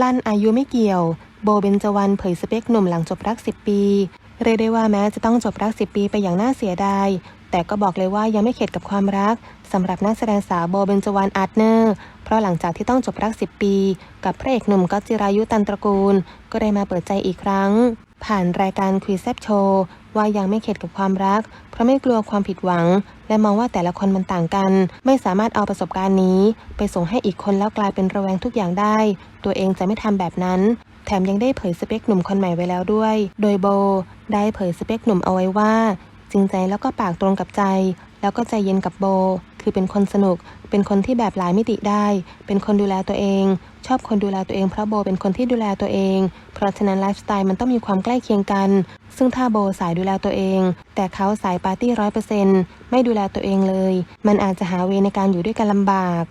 ลั่นอายุไม่เกี่ยว โบเบนจวรรณเผยสเปคหนุ่มหลังจบรัก 10 ปี เรียกได้ว่าแม้จะต้องจบรัก 10 ปีไปอย่างน่าเสียดาย แต่ก็บอกเลยว่ายังไม่เข็ดกับความรักสำหรับนักแสดงสาวโบเบนจวรรณอาร์ตเนอร์ เพราะหลังจากที่ต้องจบรัก 10 ปี กับพระเอกหนุ่มก๊อตจิรายุตันตระกูล ก็ได้มาเปิดใจอีกครั้ง ผ่านรายการคุยแซบโชว์ ว่ายังไม่เข็ดกับความรัก เพราะไม่กลัวความผิดหวัง และมองว่าแต่ละคนมันต่างกัน ไม่สามารถเอาประสบการณ์นี้ ไปส่งให้อีกคนแล้วกลายเป็นระแวงทุกอย่างได้ ตัวเองจะไม่ทำแบบนั้น แถมยังได้เผยสเปคหนุ่มคนใหม่ไว้แล้วด้วย โดยโบ ได้เผยสเปคหนุ่มเอาไว้ว่า จริงใจแล้วก็ปากตรงกับใจ แล้วก็ใจเย็นกับโบ คือเป็นคนสนุก เป็นคนที่แบบหลายมิติได้ เป็นคนดูแลตัวเอง ชอบคนดูแลตัวเองเพราะโบเป็นคนที่ดูแลตัวเอง เพราะฉะนั้นไลฟ์สไตล์มันต้องมีความใกล้เคียงกัน ซึ่งถ้าโบสายดูแลตัวเอง แต่เขาสายปาร์ตี้ร้อยเปอร์เซ็นต์ไม่ดูแลตัวเองเลย มันอาจจะหาเวในการอยู่ด้วยกันลำบาก